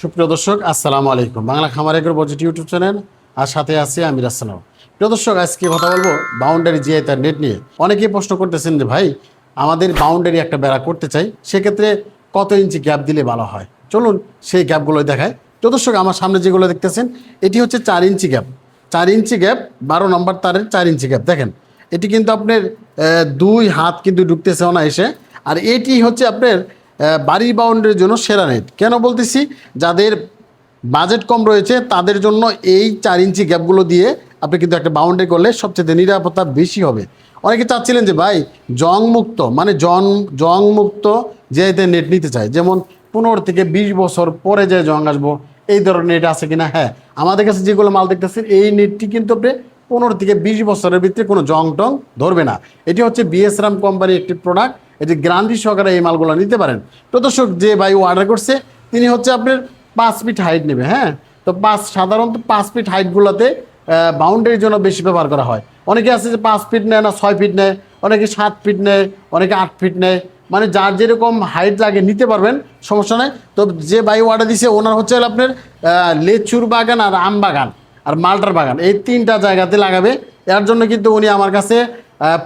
সুপ্রিয় দর্শক, আসসালামু আলাইকুম। বাংলা খামার এগ্রো বজেট ইউটিউব চ্যানেল, আর সাথে আছি আমির আসসালাম প্রিয় দর্শক, আজকে কথা বলব বাউন্ডারি জিআই তার নেট নিয়ে। অনেকেই প্রশ্ন করতেছেন যে, ভাই, আমাদের বাউন্ডারি একটা বেড়া করতে চাই, সেক্ষেত্রে কত ইঞ্চি গ্যাপ দিলে ভালো হয়? চলুন সেই গ্যাপগুলো দেখায় প্রিয় দর্শক, আমার সামনে যেগুলো দেখতেছেন, এটি হচ্ছে চার ইঞ্চি গ্যাপ চার ইঞ্চি গ্যাপ বারো নম্বর তারের চার ইঞ্চি গ্যাপ দেখেন, এটি কিন্তু আপনার দুই হাত কিন্তু ঢুকতেছে না এসে। আর এটি হচ্ছে আপনার আহ, বাড়ির বাউন্ডারির জন্য সেরা নেট কেন বলতেছি? যাদের বাজেট কম রয়েছে তাদের জন্য এই চার ইঞ্চি গ্যাপগুলো দিয়ে আপনি কিন্তু একটা বাউন্ডারি করলে সবচেয়ে নিরাপত্তা বেশি হবে। অনেকে চাচ্ছিলেন যে ভাই জং মুক্ত। মানে জন জং মুক্ত যেতে নেট নিতে চায়। যেমন পনেরো থেকে বিশ বছর পরে যে জং আসব এই ধরনের নেট আছে কিনা? হ্যাঁ। আমাদের কাছে যেগুলো মাল দেখতেছেন এই নেটটি কিন্তু আপনি পনেরো থেকে বিশ বছরের ভিতরে কোনো জং টং ধরবে না। এটি হচ্ছে বিএসরাম কোম্পানির একটি প্রোডাক্ট এটি গ্রান্টি সহকারে এই মালগুলো নিতে পারেন। প্রদর্শক যে ভাই অর্ডার করছে, তিনি হচ্ছে আপনার পাঁচ ফিট হাইট নেবে হ্যাঁ? তো পাঁচ, সাধারণত পাঁচ ফিট হাইটগুলোতে বাউন্ডারির জন্য বেশি ব্যবহার করা হয়। অনেকে আছে যে পাঁচ ফিট নেয় না, ছয় ফিট নেয়, অনেকে সাত ফিট নেয়, অনেকে আট ফিট নেয়। মানে যার যেরকম হাইট লাগে নিতে পারবেন, সমস্যা নেই। তো যে বাই অর্ডার দিছে, ওনার হচ্ছে আপনার লেচুর বাগান আর আম বাগান, আর মালটার বাগান। এই তিনটা জায়গাতে লাগাবে। এর জন্য কিন্তু উনি আমার কাছে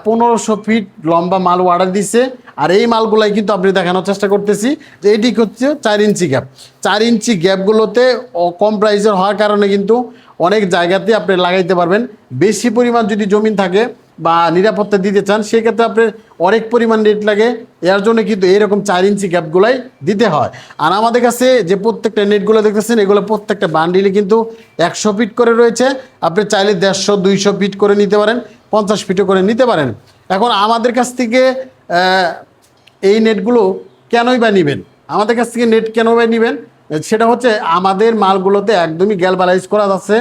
পনেরোশো ফিট লম্বা মাল অর্ডার দিছে। আর এই মালগুলাই কিন্তু আপনি দেখানোর চেষ্টা করতেছি যে এটি হচ্ছে চার ইঞ্চি গ্যাপ চার ইঞ্চি গ্যাপগুলোতে কম প্রাইসের হওয়ার কারণে কিন্তু অনেক জায়গাতে আপনি লাগাইতে পারবেন। বেশি পরিমাণ যদি জমিন থাকে বা নিরাপত্তা দিতে চান, সেক্ষেত্রে আপনার অনেক পরিমাণ রেট লাগে। এর জন্য কিন্তু এইরকম চার ইঞ্চি গ্যাপগুলাই দিতে হয়। আর আমাদের কাছে যে প্রত্যেকটা নেটগুলো দেখতেছেন, এগুলো প্রত্যেকটা বান্ডিলে কিন্তু একশো ফিট করে রয়েছে। আপনি চাইলে দেড়শো, দুইশো ফিট করে নিতে পারেন। পঞ্চাশ ফিটও করে নিতে পারেন। এখন আমাদের কাছ থেকে এই নেটগুলো কেনই বা নেবেন? আমাদের কাছ থেকে নেট কেন বা নেবেন? সেটা হচ্ছে আমাদের মালগুলোতে একদমই গ্যালবালাইজ করা যাচ্ছে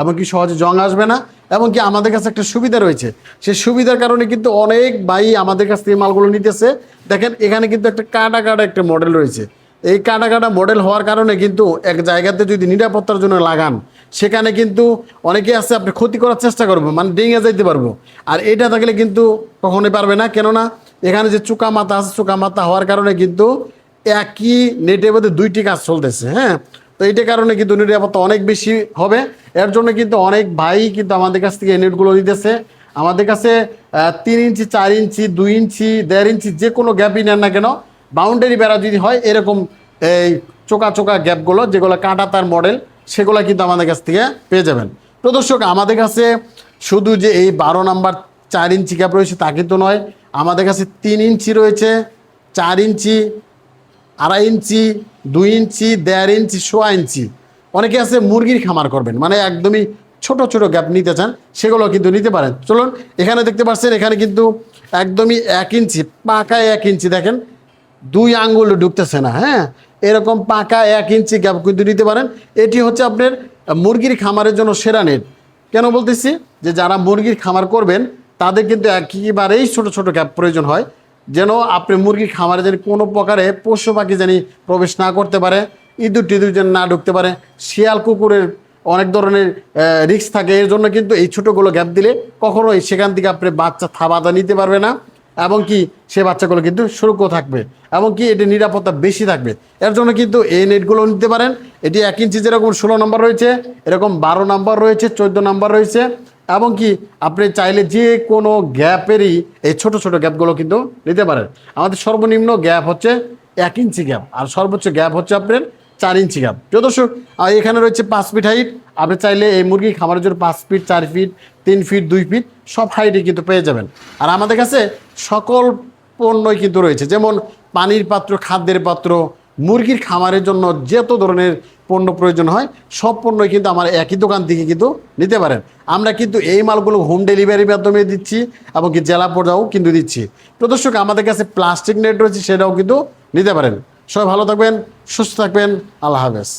এমনকি সহজে জং আসবে না, এমনকি আমাদের কাছে একটা সুবিধা রয়েছে। সেই সুবিধার কারণে কিন্তু অনেক ভাই আমাদের কাছ থেকে মালগুলো নিতেছে। দেখেন, এখানে কিন্তু একটা কাটা কাটা একটা মডেল রয়েছে। এই কাটা কাটা মডেল হওয়ার কারণে কিন্তু এক জায়গাতে যদি নিরাপত্তার জন্য লাগান সেখানে কিন্তু অনেকে আছে, আপনি ক্ষতি করার চেষ্টা করব মানে ডেঙে যাইতে পারব। আর এটা থাকলে কিন্তু কখনোই পারবে না, কেননা এখানে যে চুকা মাথা আছে, চুকা মাথা হওয়ার কারণে কিন্তু একই নেটের মধ্যে দুইটি কাজ চলতেছে হ্যাঁ? তো এইটার কারণে কিন্তু নিরাপত্তা অনেক বেশি হবে। এর জন্য কিন্তু অনেক ভাই কিন্তু আমাদের কাছ থেকে নেটগুলো নিতেছে। আমাদের কাছে তিন ইঞ্চি, চার ইঞ্চি, দুই ইঞ্চি, দেড় ইঞ্চি যে কোনো গ্যাপই নেন না কেন, বাউন্ডারি বেড়া যদি হয়, এরকম এই চোকা চোকা গ্যাপগুলো, যেগুলো কাঁটা তার মডেল সেগুলো কিন্তু আমাদের কাছ থেকে পেয়ে যাবেন। প্রদর্শক, আমাদের কাছে শুধু যে এই বারো নাম্বার চার ইঞ্চি গ্যাপ রয়েছে তা কিন্তু নয়, আমাদের কাছে তিন ইঞ্চি রয়েছে, চার ইঞ্চি, আড়াই ইঞ্চি, দুই ইঞ্চি, দেড় ইঞ্চি, সোয়া ইঞ্চি। অনেকে আছে মুরগির খামার করবেন মানে একদমই ছোট ছোট গ্যাপ নিতে চান, সেগুলো কিন্তু নিতে পারেন। চলুন, এখানে দেখতে পাচ্ছেন, এখানে কিন্তু একদমই এক ইঞ্চি, পাকায় এক ইঞ্চি দেখেন, দুই আঙ্গুল ঢুকতেছে না হ্যাঁ? এরকম পাকা এক ইঞ্চি গ্যাপ কিন্তু নিতে পারেন। এটি হচ্ছে আপনার মুরগির খামারের জন্য সেরা নেট কেন বলতেছি? যে যারা মুরগির খামার করবেন, তাদের কিন্তু একেবারেই ছোট ছোট গ্যাপ প্রয়োজন হয়। যেন আপনি মুরগির খামারে যেন কোনো প্রকারে পশু পাখি যেন প্রবেশ না করতে পারে, ইঁদুর টিঁদুর যেন না ঢুকতে পারে, শিয়াল কুকুরের অনেক ধরনের রিস্ক থাকে। এর জন্য কিন্তু এই ছোটোগুলো গ্যাপ দিলে কখনোই সেখান থেকে আপনি বাচ্চা থাবাদা নিতে পারবে না। এবং কি সে বাচ্চাগুলো কিন্তু সুরক্ষ থাকবে এবং কি এটি নিরাপত্তা বেশি থাকবে। এর জন্য কিন্তু এই নেটগুলো নিতে পারেন। এটি এক ইঞ্চি যেরকম ষোলো নম্বর রয়েছে, এরকম বারো নম্বর রয়েছে, চোদ্দ নম্বর রয়েছে এবং কি আপনি চাইলে যে কোনো গ্যাপেরই এই ছোট ছোট গ্যাপগুলো কিন্তু নিতে পারেন। আমাদের সর্বনিম্ন গ্যাপ হচ্ছে এক ইঞ্চি গ্যাপ। আর সর্বোচ্চ গ্যাপ হচ্ছে আপনার চার ইঞ্চি গ্যাপ। প্রিয় দর্শক, আর এখানে রয়েছে পাঁচ ফিট হাইট। আপনি চাইলে এই মুরগি খামারের জন্য পাঁচ ফিট চার ফিট তিন ফিট দুই ফিট সব হাইটে কিন্তু পেয়ে যাবেন। আর আমাদের কাছে সকল পণ্যই কিন্তু রয়েছে। যেমন পানির পাত্র, খাদ্যের পাত্র, মুরগির খামারের জন্য যত ধরনের পণ্য প্রয়োজন হয়, সব পণ্যই কিন্তু আমার একই দোকান থেকে কিন্তু নিতে পারেন। আমরা কিন্তু এই মালগুলো হোম ডেলিভারির মাধ্যমে দিচ্ছি এবং কি জেলা পর্যায়েও কিন্তু দিচ্ছি। প্রদর্শক আমাদের কাছে প্লাস্টিক নেট রয়েছে, সেটাও কিন্তু নিতে পারেন। সবাই ভালো থাকবেন, সুস্থ থাকবেন। আল্লাহ হাফেজ।